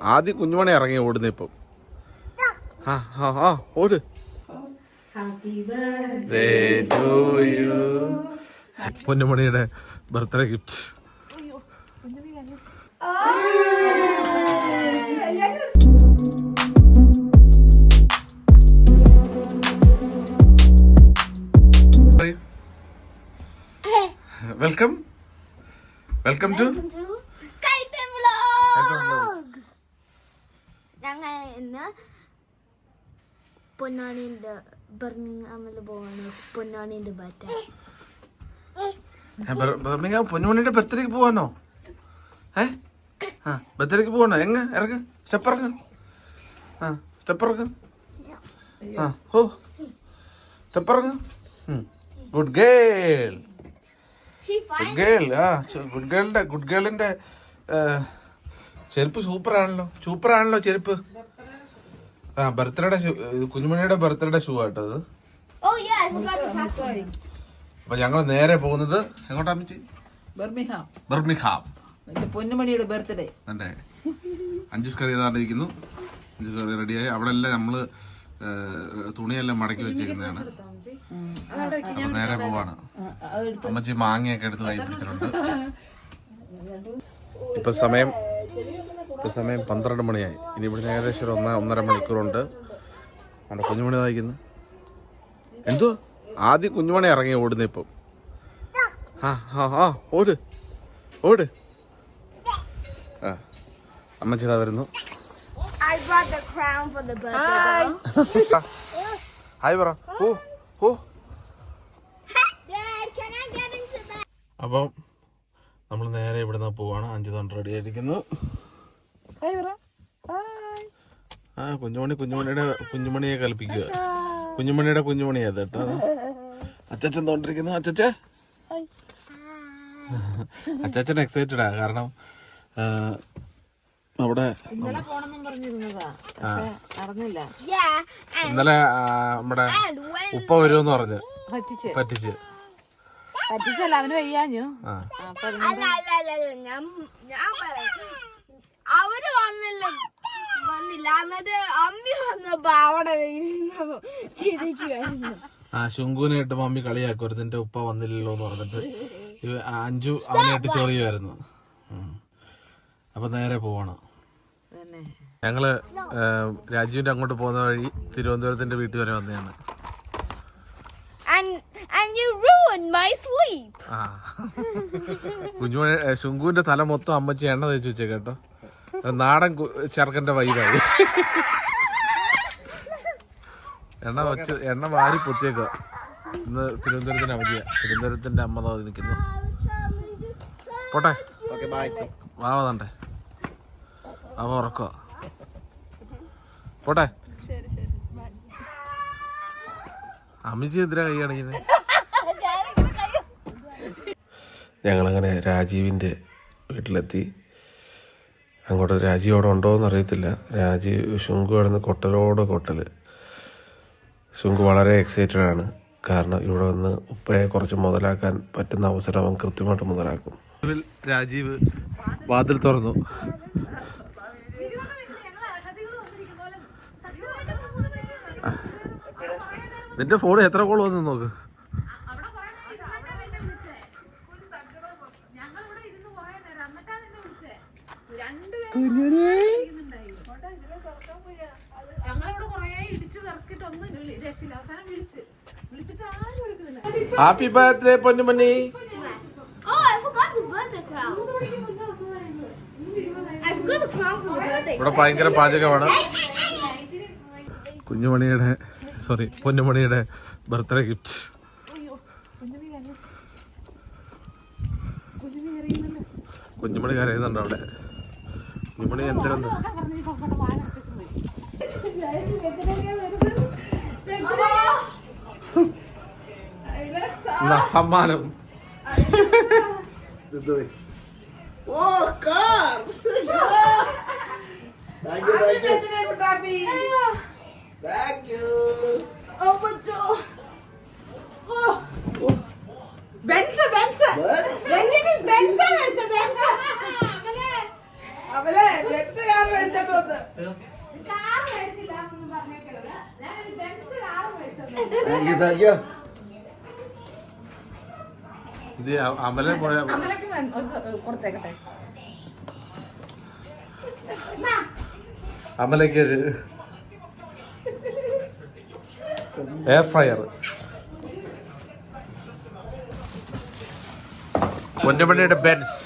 ആദ്യം കുഞ്ഞുമണി ഇറങ്ങി ഓടുന്ന ഇപ്പം. ആ ആ ആ ഓട്. പൊന്നുമണിയുടെ birthday gift welcome welcome to ഇന്ന് പൊന്നാണിന്റെ ബർമിംഗ്ഹാമിൽ പോവാണ്. പൊന്നാണിന്റെ ബാറ്റ. ബർമിംഗാം പൊന്നുമണിയുടെ ബർത്ത്ഡേക്ക് പോവാനോ ഏ? ആ ബർത്ത്ഡേക്ക് പോവാണോ എങ്ങ? ഇറങ്ങ്. സ്റ്റെപ്പ് ഇറങ്ങ് ആ സ്റ്റെപ്പ് ഇറങ്ങ് ആ ഓ സ്റ്റെപ്പ് ഇറങ്ങ് ഗുഡ് ഗേൾ ഗുഡ് ഗേൾ ആ ഗുഡ് ഗേളിന്റെ ഗുഡ് ഗേളിന്റെ ചെരുപ്പ് സൂപ്പർ ആണല്ലോ. സൂപ്പർ ആണല്ലോ ചെരുപ്പ്. ആ ബർത്ത്ഡേയുടെ കുഞ്ഞുമണിയുടെ ബർത്ത്ഡേ ഷൂ ആട്ടോ ഇത് ടു പാക്ക് അപ്പൊ ഞങ്ങൾ നേരെ പോകുന്നത് എങ്ങോട്ടാ അമ്മച്ചി? ബർമിഹാം. ബർമിഹാം. എന്റെ പൊന്നുമണിയുടെ ബർത്ത്ഡേ. അല്ലേ അഞ്ചു കറി ഇരിക്കുന്നു അഞ്ച് കറി റെഡിയായി അവിടെ എല്ലാം നമ്മൾ ഏഹ്, തുണിയെല്ലാം മടക്കി വെച്ചിരിക്കുന്നതാണ്. അപ്പൊ നേരെ പോവാണ്. അമ്മച്ചി മാങ്ങയൊക്കെ എടുത്ത് കൈ പിടിച്ചിട്ടുണ്ട്. ഇപ്പൊ സമയം ഇപ്പൊ സമയം പന്ത്രണ്ട് മണിയായി. ഇനി ഇവിടുന്ന് ഏകദേശം ഒരു ഒന്ന ഒന്നര മണിക്കൂറുണ്ട്. അവിടെ കുഞ്ഞുമണി വായിക്കുന്നു എന്തോ? ആദ്യം കുഞ്ഞുമണി ഇറങ്ങി ഓടുന്ന ഇപ്പം. ആ ആ ആ ഓട്. ഓട്. ആ അമ്മച്ചി ഇതാ വരുന്നു. ഹായ് പറ. ഓ ഓ? അപ്പം നമ്മൾ നേരെ ഇവിടുന്ന് പോവാണ്. അഞ്ചു തൊണ്ട് റെഡി ആയിരിക്കുന്നു. ആ കുഞ്ഞുമണി കുഞ്ഞുമണിയുടെ കുഞ്ഞുമണിയെ കൽപ്പിക്കുക. കുഞ്ഞുമണിയുടെ കുഞ്ഞുമണി അത് കേട്ടോ. അച്ചച്ചൻ തോണ്ടിരിക്കുന്നു അച്ചച്ച അച്ചച്ചൻ എക്സൈറ്റഡാ കാരണം അവിടെ ഇന്നലെ നമ്മുടെ ഉപ്പ വരുമെന്ന് പറഞ്ഞ്. പറ്റിച്ച്. പറ്റിച്ച്. പറ്റിച്ചല്ല അവന് വയ്യാഞ്ഞു. ആ. അല്ല അല്ല അല്ല അല്ല ഞാൻ ഞാൻ പറയാം അവർ വന്നില്ല. വന്നില്ല. എന്നിട്ട് അമ്മി വന്നപ്പോ അവിടെ ചിരിക്കുവായിരുന്നു. ആ ശുങ്കുവിനായിട്ട് മമ്മി കളിയാക്കും. എന്റെ ഉപ്പ വന്നില്ലല്ലോ എന്ന് പറഞ്ഞിട്ട് അഞ്ചു അവനായിട്ട് ചൊറിയുമായിരുന്നു. അപ്പൊ നേരെ പോവാണ്. തന്നെ. ഞങ്ങൾ രാജീവിന്റെ അങ്ങോട്ട് പോകുന്ന വഴി തിരുവനന്തപുരത്തിന്റെ വീട്ടിൽ വരെ വന്നതാണ്. കുഞ്ഞു ശുങ്കുവിന്റെ തല മൊത്തം അമ്മച്ചി എണ്ണ തേച്ച് വെച്ചേ കേട്ടോ. നാടൻ ചെറുക്കന്റെ വൈബായി. എണ്ണ വെച്ച് എണ്ണ വാരി പൊത്തിയേക്ക. ഇന്ന് തിരുവനന്തപുരത്തിന്റെ അവധിയാ. തിരുവനന്തപുരത്തിന്റെ അമ്മ തോന്നി നിൽക്കുന്നു. പോട്ടെ. വാവതണ്ടേ അവ ഉറക്കോ. പോട്ടെ. അമ്മച്ചി എന്തിനാ കൈ കാണിക്കുന്നത് ഞങ്ങളങ്ങനെ രാജീവിന്റെ വീട്ടിലെത്തി. അങ്ങോട്ട് രാജി അവിടെ ഉണ്ടോ എന്ന് അറിയത്തില്ല രാജി ശുങ്കു കിടന്ന് കൊട്ടലോട് കൊട്ടൽ ശുങ്കു വളരെ എക്സൈറ്റഡ് ആണ്. കാരണം ഇവിടെ വന്ന് ഉപ്പയെ കുറച്ച് മുതലാക്കാൻ പറ്റുന്ന അവസരം അവൻ കൃത്യമായിട്ട് മുതലാക്കും. രാജീവ് വാതിൽ തുറന്നു. നിന്റെ ഫോൺ എത്ര കോൾ വന്നു നോക്ക് ഞങ്ങളിവിടെ കൊറേ ഇടിച്ച് തിറക്കിട്ട് ഒന്നും രക്ഷയില്ല അവസാനം വിളിച്ച് വിളിച്ചിട്ട് ആരും എടുക്കുന്നില്ല happy birthday Ponnumani oh I forgot the birthday crown I forgot the crown. Birthday the birthday. ഇവിടെ ഭയങ്കര പാചകമാണ്. കുഞ്ഞുമണിയുടെ സോറി പൊന്നുമണിയുടെ ബർത്ത്ഡേ ഗിഫ്റ്റ് കുഞ്ഞുമണി കരയുന്നുണ്ട് അവിടെ. കുഞ്ഞുമണി യന്ത്രം സമ്മാനം. oh but oh oh Benz Benz വലിയ ബെൻസ് മേടിച്ച ബെൻസ് അവരെ ബെൻസ് ബെൻസ് ബെൻസ് ബെൻസ് എന്നൊന്നും ഒരു ബെൻസ് കാർ മേടിച്ചത് താങ്ക് യു താങ്ക് യു ഇത് അമല പോയ അമലക്ക് ഒരു കൊടുത്തേക്കട്ടെ. അമലയ്ക്ക് ഒരു air fryer പൊന്നമണിയുടെ Benz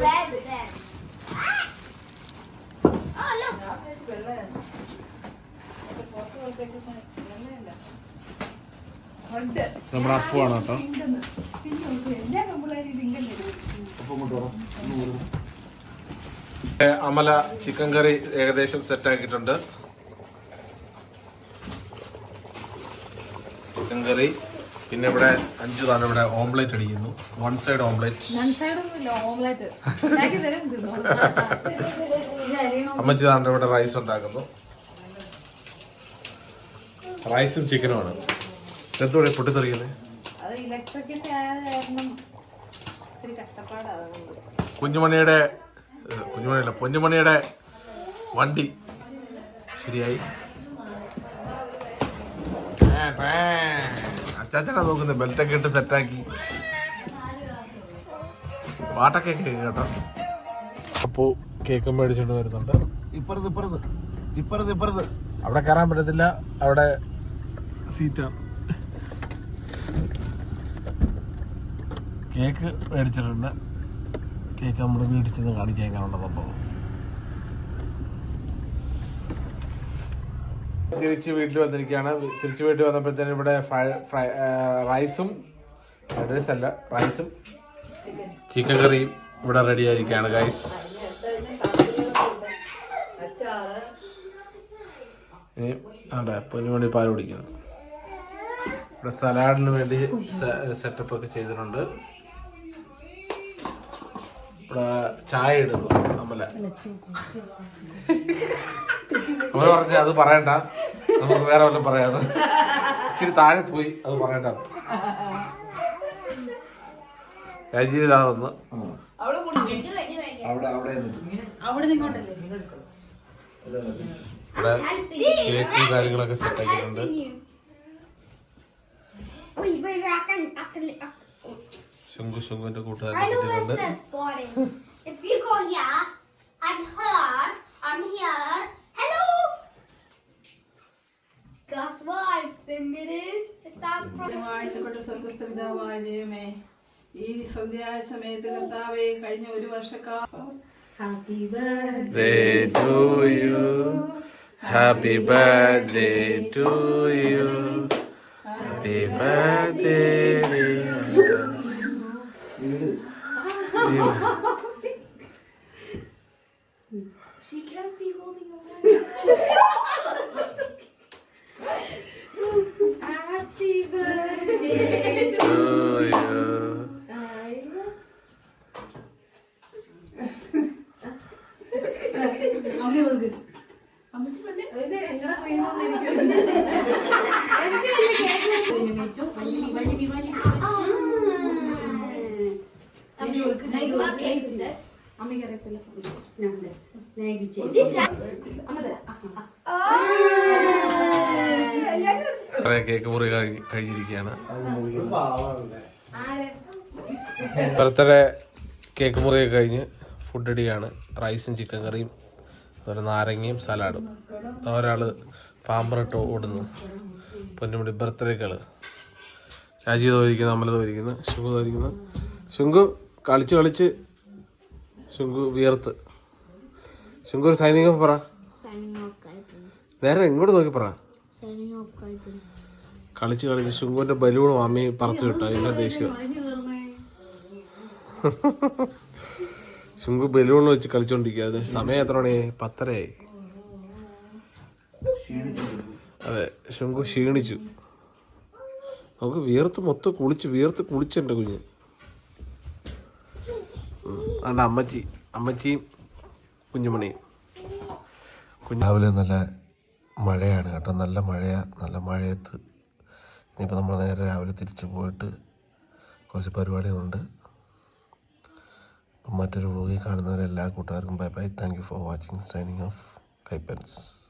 Red, red. Oh, look. Red നമ്മുടെ അപ്പുവാണ് കേട്ടോ. അമല ചിക്കൻ കറി ഏകദേശം സെറ്റ് ആക്കിയിട്ടുണ്ട്. ചിക്കൻ കറി പിന്നെ ഇവിടെ അഞ്ചു താൻ ഇവിടെ ഓംലേറ്റ് അടിക്കുന്നു. വൺ സൈഡ് ഓംലേറ്റ് തരും. അമ്മച്ചി താണ്ട് ഇവിടെ റൈസ് ഉണ്ടാക്കുന്നു. റൈസും ചിക്കനുമാണ് എന്തോടെ പൊട്ടിത്തെറിയുന്നത് കുഞ്ഞുമണിയുടെ കുഞ്ഞുമണിയല്ല പൊന്നുമണിയുടെ വണ്ടി ശരിയായി. അച്ചാച്ചനാ നോക്കുന്നത് ബെൽറ്റൊക്കെ ഇട്ട് സെറ്റാക്കി. പാട്ടൊക്കെ കേൾക്കും കേട്ടോ. അപ്പോ കേക്ക് മേടിച്ചിട്ട് വരുന്നുണ്ട്. ഇപ്പുറത്ത് ഇപ്പുറത്ത് ഇപ്പുറത്ത് ഇപ്പുറത്ത്. അവിടെ കയറാൻ പറ്റത്തില്ല അവിടെ സീറ്റാണ് കേക്ക് മേടിച്ചിട്ടുണ്ട്. കേക്ക് നമ്മുടെ വീട്ടിൽ ചെന്ന് കാണിക്കാൻ സംഭവം. തിരിച്ച് വീട്ടിൽ വന്നിരിക്കുകയാണ്. തിരിച്ച് വീട്ടിൽ വന്നപ്പോഴത്തേനും ഇവിടെ റൈസും ഫ്രൈഡ് റൈസ് അല്ല റൈസും ചിക്കൻ കറിയും ഇവിടെ റെഡി ആയിരിക്കുകയാണ് ഗൈസ് ഇനി അതെ പൊന്നുമണി പാൽ കുടിക്കുന്നു. ഇവിടെ സലാഡിന് വേണ്ടി സെറ്റപ്പ് ഒക്കെ ചെയ്തിട്ടുണ്ട്. ഇവിടെ ചായ ഇടുന്നു നമ്മളെ നമ്മൾ പറഞ്ഞ അത് പറയണ്ട. നമുക്ക് വേറെ വല്ലതും പറയാതെ ഇച്ചിരി താഴെ പോയി അത് പറയണ്ട. രാജീവ് ഇതാ വന്ന്. അവിടെ അവിടെ ഇവിടെ കേക്കും കാര്യങ്ങളൊക്കെ സെറ്റ് ശുങ്കു ശുങ്കുവിന്റെ പറ്റിയിട്ടുണ്ട് if you go here, I'm here, I'm here. Hello! That's what I think it is. It's that from വാഴ്ത്തപ്പെട്ട സ്വർഗസ്ഥപിതാവായ ദൈവമേ ഈ സന്ധ്യാ സമയത്ത് കർത്താവെ കഴിഞ്ഞ ഒരു വർഷക്കാലം birthday to you. Happy birthday to you. Happy birthday. She can't be holding a Happy birthday. To you. ഇത് എങ്ങനെ വലിയ എനിക്ക് കഴിഞ്ഞിരിക്കുകയാണ്. ബർത്ത്ഡേ കേക്ക് മുറിയൊക്കെ കഴിഞ്ഞ് ഫുഡ് അടിയാണ്. റൈസും ചിക്കൻ കറിയും അതുപോലെ നാരങ്ങയും സലാഡും ഒരാൾ ഒരാൾ പാമ്പറിട്ട് ഓടുന്നു. പൊന്നുമുടി ബർത്ത്ഡേക്കൾ രാജീവ് തോന്നിരിക്കുന്നു അമല തോന്നിരിക്കുന്നു ശുങ്കു തോന്നിരിക്കുന്നു ശുങ്കു കളിച്ച് കളിച്ച് ശുങ്കു വിയർത്ത്. ശുങ്കു ഒരു സൈനിങ് ഓഫ് പറ. നേരെ ഇങ്ങോട്ട് നോക്കി പറ. കളിച്ച് കളിച്ച് ശുങ്കുവിന്റെ ബലൂണും അമ്മി പറത്തു വിട്ടു. അതിന്റെ ദേഷ്യം. ശുങ്കു ബലൂൺ വെച്ച് കളിച്ചോണ്ടിരിക്കുക സമയം എത്ര മണിയായി പത്തരയായി. അതെ ശുങ്കു ക്ഷീണിച്ചു. നമുക്ക് വിയർത്ത് മൊത്തം കുളിച്ച് വിയർത്ത് കുളിച്ചെന്റെ കുഞ്ഞ്. ഉം. അമ്മച്ചി അമ്മച്ചിയും കുഞ്ഞുമണിയും. കുഞ്ഞു രാവിലെ നല്ല മഴയാണ് കേട്ടോ. നല്ല മഴയാണ് നല്ല മഴയത്ത് ഇനിയിപ്പോൾ നമ്മൾ നേരെ രാവിലെ തിരിച്ചു പോയിട്ട് കുറച്ച് പരിപാടികളുണ്ട്. മറ്റൊരു വ്ലോഗിൽ കാണുന്നവരെല്ലാ കൂട്ടുകാർക്കും bye bye thank you for watching signing off കൈപ്പൻസ്